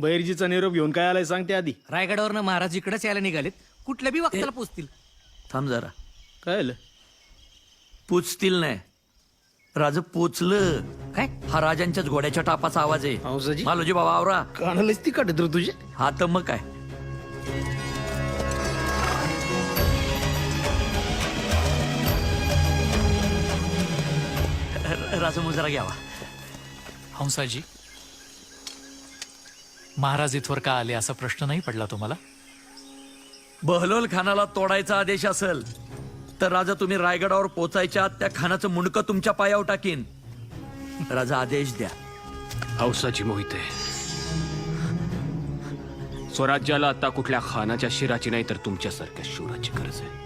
बैरजीचा निरोप घेऊन काय आलाय सांगते आधी. रायगडावरनं महाराज इकडेच यायला निघालेत. कुठल्या बी वक्ताला पोचतील. थांब जरा. काय आलं? पोचतील नाही. राज पोचलं. काय? हा राजांच्याच घोड्याच्या टापाचा आवाज आहे. हंसाजी? मालोजी बाबा आवरा. कानालाच ती काटत रे तुझे. हा तर मग काय? र- राजा मुजरा घ्यावा. हंसाजी महाराज इथवर का आले असा प्रश्न नाही पडला तुम्हाला? बहलोल खानाला तोडायचा आदेश असेल तर राजा तुम्ही रायगडावर पोचायच्या आत त्या खानाचं मुंडकं तुमच्या पायावर टाकीन. राजा आदेश द्या. हौसाची मोहिते स्वराज्याला आता कुठल्या खानाच्या शिराची नाही तर तुमच्यासारख्या शूराची गरज आहे.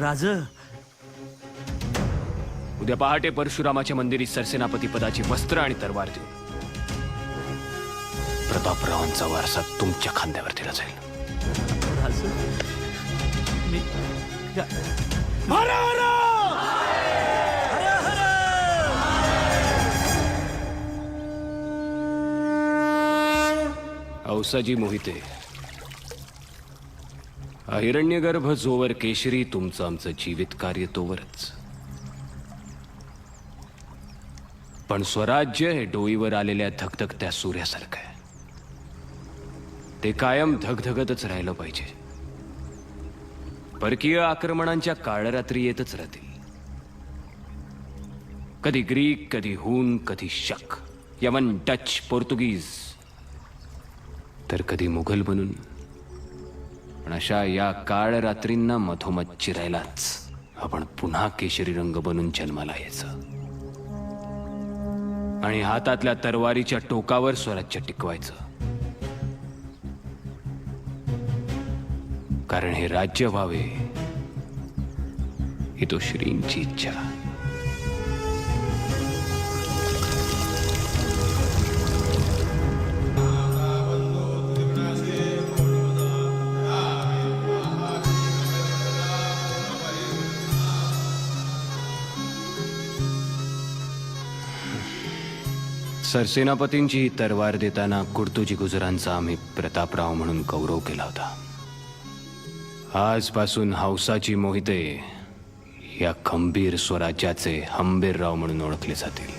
राज. उद्या पहाटे परशुरामाच्या मंदिरी सरसेनापती पदाची वस्त्र आणि तरवार देऊन प्रतापरावांचा वारसा तुमच्या खांद्यावर दिला जाईल. औसाजी मोहिते अहिरण्यगर्भ जोवर केशरी तुमचं आमचं जीवित कार्य तोवरच. पण स्वराज्य हे डोईवर आलेल्या धगधगत्या सूर्यासारखं आहे. ते कायम धगधगतच राहिलं पाहिजे. परकीय आक्रमणांच्या काळरात्री येतच राहतील. कधी ग्रीक कधी हून कधी शक यमन डच पोर्तुगीज. तर कधी मुघल बनून. पण अशा या काळ रात्रींना मधोमध चिरायलाच आपण पुन्हा केशरी रंग बनून जन्माला यायचं. आणि हातातल्या तरवारीच्या टोकावर स्वराज्य टिकवायचं. कारण हे राज्य व्हावे. ही तो श्रींची इच्छा. सरसेनापतींची ही तरवार देताना कुर्तुजी गुजरांचा आम्ही प्रतापराव म्हणून गौरव केला होता. आजपासून हौसाची मोहिते या खंबीर स्वराज्याचे हंबीरराव म्हणून ओळखले जातील.